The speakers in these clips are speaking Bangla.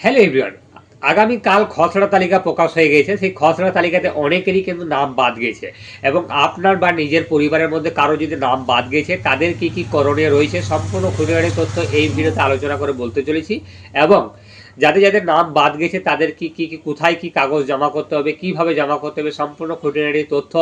হ্যালো এভরিওয়ান আগামীকাল খসড়া তালিকা প্রকাশ হয়ে গেছে সেই খসড়া তালিকাতে অনেকেরই কিন্তু নাম বাদ গেছে এবং আপনার বা নিজের পরিবারের মধ্যে কারও যদি নাম বাদ গেছে তাদের কি কি করণীয় রয়েছে, সম্পূর্ণ খুঁটিনাটি তথ্য এই ভিডিওতে আলোচনা করে বলতে চলেছি। এবং যাদের যাদের নাম বাদ গেছে, তাদের কি কি কোথায় কি কাগজ জমা করতে হবে, কীভাবে জমা করতে হবে, সম্পূর্ণ খুঁটিনাটি তথ্য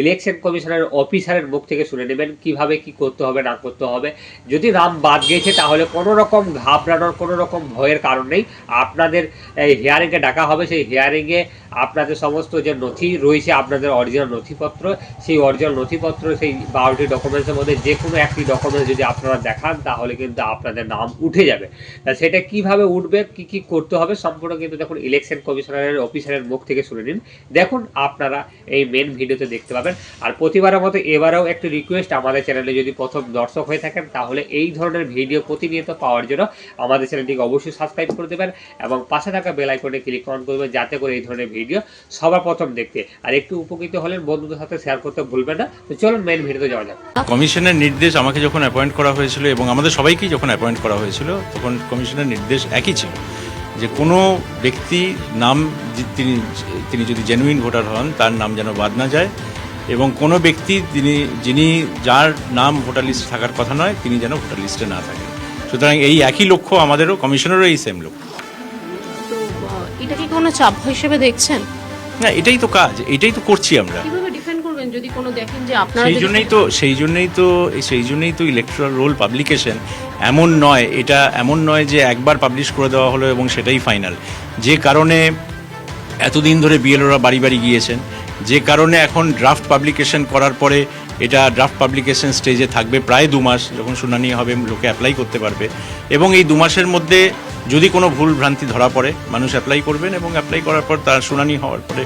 ইলেকশন কমিশনের অফিসারের মুখ থেকে শুনে নেবেন, কীভাবে কি করতে হবে, না করতে হবে। যদি নাম বাদ গেছে, তাহলে কোনো রকম ঘাবড়ানোর, কোনো রকম ভয়ের কারণ নেই। আপনাদের এই হিয়ারিংয়ে ডাকা হবে, সেই হিয়ারিংয়ে আপনাদের সমস্ত যে নথি রয়েছে, আপনাদের অরিজিনাল নথিপত্র, সেই অরিজিনাল নথিপত্র, সেই বারোটি ডকুমেন্টসের মধ্যে যে কোনো একটি ডকুমেন্টস যদি আপনারা দেখান, তাহলে কিন্তু আপনাদের নাম উঠে যাবে। তা সেটা কীভাবে উঠবে, কি কি করতে হবে, সম্পূর্ণ কিন্তু দেখুন ইলেকশন কমিশনারের অফিসারের মুখ থেকে শুনে নিন। দেখুন আপনারা এই মেন ভিডিওতে দেখতে পাবেন। আর প্রতিবারের মতো এবারেও একটি রিকোয়েস্ট আমাদের চ্যানেলে যদি প্রথম দর্শক হয়ে থাকেন, তাহলে এই ধরনের ভিডিও প্রতিনিয়ত পাওয়ার জন্য আমাদের চ্যানেলটিকে অবশ্যই সাবস্ক্রাইব করে দেবেন এবং পাশে থাকা বেল আইকনে ক্লিক অন করবেন, যাতে করে এই ধরনের ভিডিও সবার প্রথম দেখতে। আর একটু উপকৃত হলেন বন্ধুদের সাথে শেয়ার করতে ভুলবেন না। তো চলুন মেন ভিডিওতে যাওয়া যাক। কমিশনের নির্দেশ আমাকে যখন অ্যাপয়েন্ট করা হয়েছিল এবং আমাদের সবাইকেই যখন অ্যাপয়েন্ট করা হয়েছিল, তখন কমিশনের নির্দেশ একই ছিল যে কোনো ব্যক্তি নাম তিনি তিনি যদি জেনুইন ভোটার হন, তার নাম যেন বাদ না যায় এবং কোনো ব্যক্তি তিনি, যিনি যার নাম ভোটার লিস্টে থাকার কথা নয়, তিনি যেন ভোটার লিস্টে না থাকেন। সুতরাং এই একই লক্ষ্য আমাদেরও, কমিশনেরও এই সেম লক্ষ্য। এটা কি কোনো চাপ হিসেবে দেখছেন? না এটাই তো কাজ এটাই তো করছি আমরা। কীভাবে ডিফেন্ড করবেন যদি কোনো দেখেন যে আপনারা সেই জন্যই তো সেই জন্যই তো সেই জন্যই তো ইলেকট্রাল রোল পাবলিকেশন এমন নয় এটা এমন নয় যে একবার পাবলিশ করে দেওয়া হলো এবং সেটাই ফাইনাল যে কারণে এতদিন ধরে বিএলওরা বাড়ি বাড়ি গিয়েছেন যে কারণে এখন ড্রাফট পাবলিকেশন করার পরে এটা ড্রাফট পাবলিকেশন স্টেজে থাকবে প্রায় দু মাস যখন শুনানি হবে লোকে অ্যাপ্লাই করতে পারবে। এবং এই দু মাসের মধ্যে যদি কোনো ভুল ভ্রান্তি ধরা পড়ে মানুষ অ্যাপ্লাই করবেন এবং অ্যাপ্লাই করার পর তার শুনানি হওয়ার পরে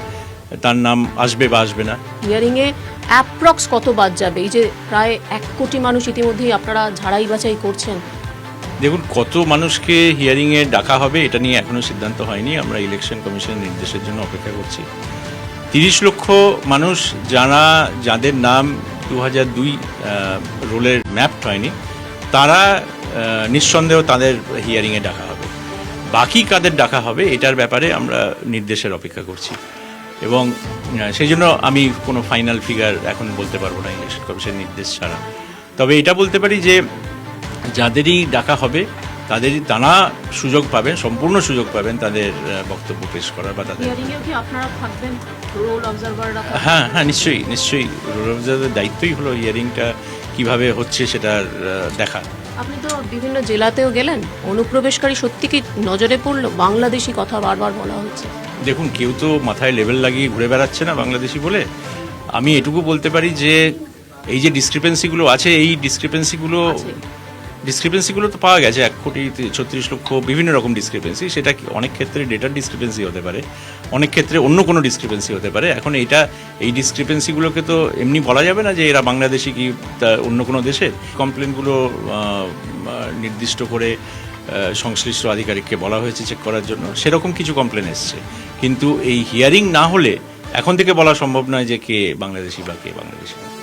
তার নাম আসবে বা আসবে না। হিয়ারিং এ অ্যাপ্রক্স কত বাদ যাবে? এই যে প্রায় এক কোটি মানুষ ইতিমধ্যেই আপনারা ঝাড়াই বাছাই করছেন। দেখুন কত মানুষকে হিয়ারিংয়ে ডাকা হবে এটা নিয়ে এখনও সিদ্ধান্ত হয়নি। আমরা ইলেকশন কমিশনের নির্দেশের জন্য অপেক্ষা করছি। তিরিশ লক্ষ মানুষ যারা যাদের নাম দু হাজার দুই রোলের ম্যাপড হয়নি তারা নিঃসন্দেহ তাদের হিয়ারিংয়ে ডাকা বাকি কাদের ডাকা হবে এটার ব্যাপারে আমরা নির্দেশের অপেক্ষা করছি। এবং সেই জন্য আমি কোনো ফাইনাল ফিগার এখন বলতে পারব না ইলেকশন কমিশনের নির্দেশ ছাড়া। তবে এটা বলতে পারি যে যাদেরই ডাকা হবে তাদেরই তারা সুযোগ পাবেন সম্পূর্ণ সুযোগ পাবেন তাদের বক্তব্য পেশ করার বা তাদের অবজারভাররা হ্যাঁ হ্যাঁ নিশ্চয়ই নিশ্চয়ই। রোল অফিসারদের দায়িত্বই হলো হিয়ারিংটা কীভাবে হচ্ছে সেটার দেখা। আপনি তো বিভিন্ন জেলাতেও গেলেন। অনুপ্রবেশকারী সত্যি কি নজরে পড়ল? বাংলাদেশি কথা বারবার বলা হচ্ছে। দেখুন কেউ তো মাথায় লেভেল লাগিয়ে ঘুরে বেড়াচ্ছে না বাংলাদেশি বলে। আমি এটুকু বলতে পারি যে এই যে ডিসক্রিপেন্সিগুলো আছে এই ডিসক্রিপেন্সিগুলো। ডিসক্রিপেন্সিগুলো তো পাওয়া গেছে, এক কোটি ছত্রিশ লক্ষ বিভিন্ন রকম ডিসক্রিপেন্সি সেটা অনেক ক্ষেত্রে ডেটার ডিসক্রিপেন্সি হতে পারে, অনেক ক্ষেত্রে অন্য কোনো ডিসক্রিপেন্সি হতে পারে, এখন এটা এই ডিসক্রিপেন্সিগুলোকে তো এমনি বলা যাবে না যে এরা বাংলাদেশি কি অন্য কোনো দেশের কমপ্লেনগুলো নির্দিষ্ট করে সংশ্লিষ্ট আধিকারিককে বলা হয়েছে চেক করার জন্য, সেরকম কিছু কমপ্লেন এসছে কিন্তু এই হিয়ারিং না হলে এখন থেকে বলা সম্ভব নয় যে কে বাংলাদেশি বা কে বাংলাদেশি না।